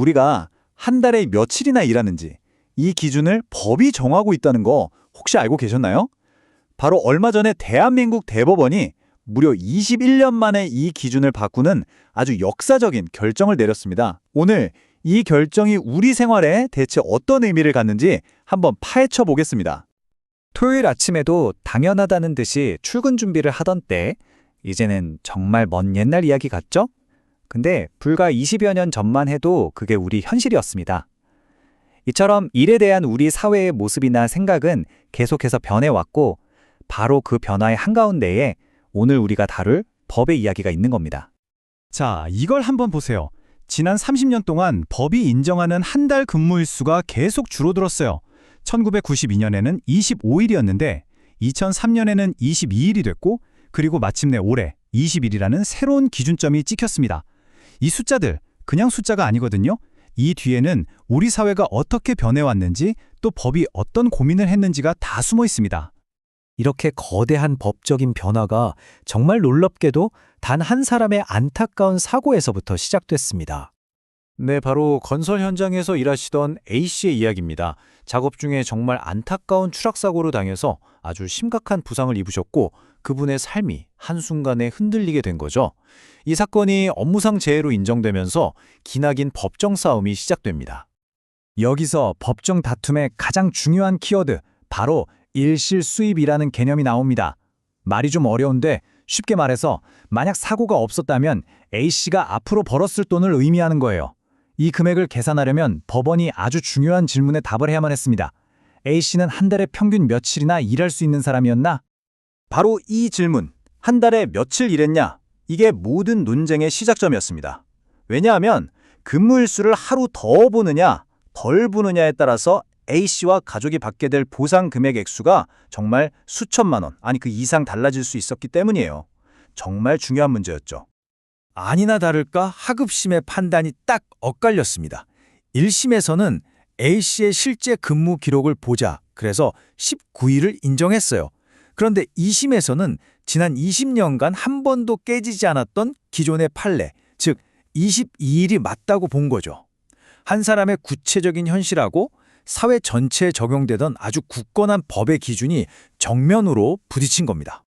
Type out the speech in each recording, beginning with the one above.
우리가 한 달에 며칠이나 일하는지 이 기준을 법이 정하고 있다는 거 혹시 알고 계셨나요? 바로 얼마 전에 대한민국 대법원이 무려 21년 만에 이 기준을 바꾸는 아주 역사적인 결정을 내렸습니다. 오늘 이 결정이 우리 생활에 대체 어떤 의미를 갖는지 한번 파헤쳐 보겠습니다. 토요일 아침에도 당연하다는 듯이 출근 준비를 하던 때, 이제는 정말 먼 옛날 이야기 같죠? 근데 불과 20여 년 전만 해도 그게 우리 현실이었습니다. 이처럼 일에 대한 우리 사회의 모습이나 생각은 계속해서 변해왔고, 바로 그 변화의 한가운데에 오늘 우리가 다룰 법의 이야기가 있는 겁니다. 자, 이걸 한번 보세요. 지난 30년 동안 법이 인정하는 한 달 근무일수가 계속 줄어들었어요. 1992년에는 25일이었는데 2003년에는 22일이 됐고 그리고 마침내 올해 20일이라는 새로운 기준점이 찍혔습니다. 이 숫자들 그냥 숫자가 아니거든요. 이 뒤에는 우리 사회가 어떻게 변해왔는지 또 법이 어떤 고민을 했는지가 다 숨어 있습니다. 이렇게 거대한 법적인 변화가 정말 놀랍게도 단 한 사람의 안타까운 사고에서부터 시작됐습니다. 네, 바로 건설 현장에서 일하시던 A씨의 이야기입니다. 작업 중에 정말 안타까운 추락사고로 당해서 아주 심각한 부상을 입으셨고 그분의 삶이 한순간에 흔들리게 된 거죠. 이 사건이 업무상 재해로 인정되면서 기나긴 법정 싸움이 시작됩니다. 여기서 법정 다툼의 가장 중요한 키워드, 바로 일실 수입이라는 개념이 나옵니다. 말이 좀 어려운데 쉽게 말해서 만약 사고가 없었다면 A씨가 앞으로 벌었을 돈을 의미하는 거예요. 이 금액을 계산하려면 법원이 아주 중요한 질문에 답을 해야만 했습니다. A씨는 한 달에 평균 며칠이나 일할 수 있는 사람이었나? 바로 이 질문, 한 달에 며칠 일했냐? 이게 모든 논쟁의 시작점이었습니다. 왜냐하면 근무일수를 하루 더 보느냐, 덜 보느냐에 따라서 A씨와 가족이 받게 될 보상 금액 액수가 정말 수천만 원, 아니 그 이상 달라질 수 있었기 때문이에요. 정말 중요한 문제였죠. 아니나 다를까 하급심의 판단이 딱 엇갈렸습니다. 1심에서는 A씨의 실제 근무 기록을 보자 그래서 19일을 인정했어요. 그런데 2심에서는 지난 20년간 한 번도 깨지지 않았던 기존의 판례, 즉 22일이 맞다고 본 거죠. 한 사람의 구체적인 현실하고 사회 전체에 적용되던 아주 굳건한 법의 기준이 정면으로 부딪힌 겁니다.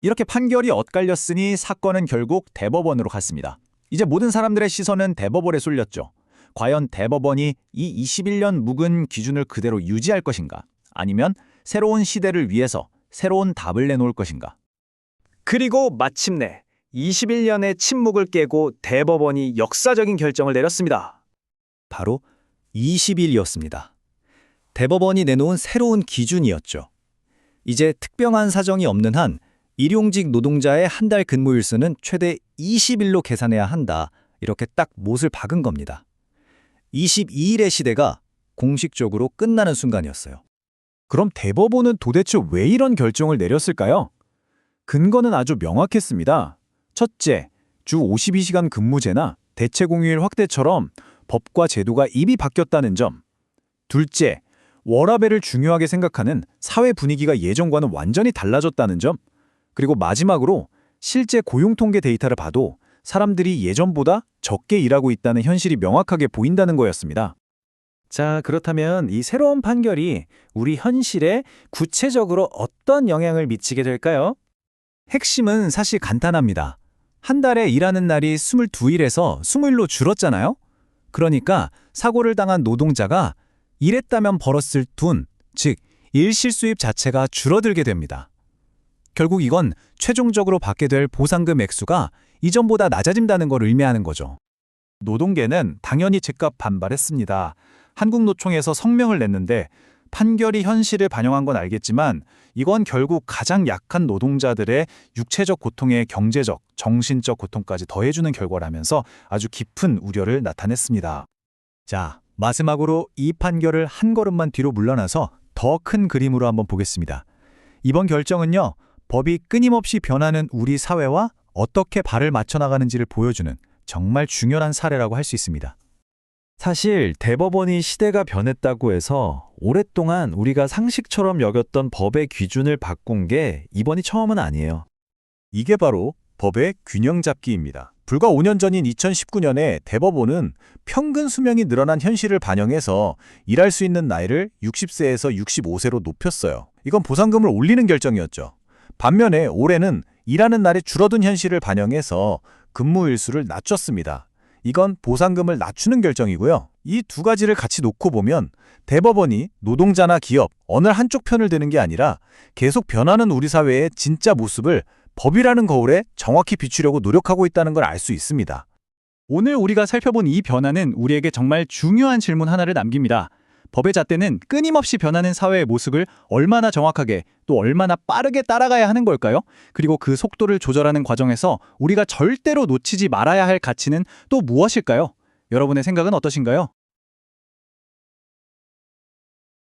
이렇게 판결이 엇갈렸으니 사건은 결국 대법원으로 갔습니다. 이제 모든 사람들의 시선은 대법원에 쏠렸죠. 과연 대법원이 이 21년 묵은 기준을 그대로 유지할 것인가? 아니면 새로운 시대를 위해서 새로운 답을 내놓을 것인가? 그리고 마침내 21년의 침묵을 깨고 대법원이 역사적인 결정을 내렸습니다. 바로 20일이었습니다. 대법원이 내놓은 새로운 기준이었죠. 이제 특별한 사정이 없는 한 일용직 노동자의 한 달 근무일수는 최대 20일로 계산해야 한다. 이렇게 딱 못을 박은 겁니다. 22일의 시대가 공식적으로 끝나는 순간이었어요. 그럼 대법원은 도대체 왜 이런 결정을 내렸을까요? 근거는 아주 명확했습니다. 첫째, 주 52시간 근무제나 대체 공휴일 확대처럼 법과 제도가 입이 바뀌었다는 점. 둘째, 워라밸을 중요하게 생각하는 사회 분위기가 예전과는 완전히 달라졌다는 점. 그리고 마지막으로 실제 고용 통계 데이터를 봐도 사람들이 예전보다 적게 일하고 있다는 현실이 명확하게 보인다는 거였습니다. 자, 그렇다면 이 새로운 판결이 우리 현실에 구체적으로 어떤 영향을 미치게 될까요? 핵심은 사실 간단합니다. 한 달에 일하는 날이 22일에서 20일로 줄었잖아요? 그러니까 사고를 당한 노동자가 일했다면 벌었을 돈, 즉 일실수입 자체가 줄어들게 됩니다. 결국 이건 최종적으로 받게 될 보상금 액수가 이전보다 낮아진다는 걸 의미하는 거죠. 노동계는 당연히 즉각 반발했습니다. 한국노총에서 성명을 냈는데 판결이 현실을 반영한 건 알겠지만 이건 결국 가장 약한 노동자들의 육체적 고통에 경제적, 정신적 고통까지 더해주는 결과라면서 아주 깊은 우려를 나타냈습니다. 자, 마지막으로 이 판결을 한 걸음만 뒤로 물러나서 더 큰 그림으로 한번 보겠습니다. 이번 결정은요, 법이 끊임없이 변하는 우리 사회와 어떻게 발을 맞춰 나가는지를 보여주는 정말 중요한 사례라고 할 수 있습니다. 사실 대법원이 시대가 변했다고 해서 오랫동안 우리가 상식처럼 여겼던 법의 기준을 바꾼 게 이번이 처음은 아니에요. 이게 바로 법의 균형 잡기입니다. 불과 5년 전인 2019년에 대법원은 평균 수명이 늘어난 현실을 반영해서 일할 수 있는 나이를 60세에서 65세로 높였어요. 이건 보상금을 올리는 결정이었죠. 반면에 올해는 일하는 날이 줄어든 현실을 반영해서 근무 일수를 낮췄습니다. 이건 보상금을 낮추는 결정이고요. 이 두 가지를 같이 놓고 보면 대법원이 노동자나 기업 어느 한쪽 편을 드는 게 아니라 계속 변하는 우리 사회의 진짜 모습을 법이라는 거울에 정확히 비추려고 노력하고 있다는 걸 알 수 있습니다. 오늘 우리가 살펴본 이 변화는 우리에게 정말 중요한 질문 하나를 남깁니다. 법의 잣대는 끊임없이 변하는 사회의 모습을 얼마나 정확하게 또 얼마나 빠르게 따라가야 하는 걸까요? 그리고 그 속도를 조절하는 과정에서 우리가 절대로 놓치지 말아야 할 가치는 또 무엇일까요? 여러분의 생각은 어떠신가요?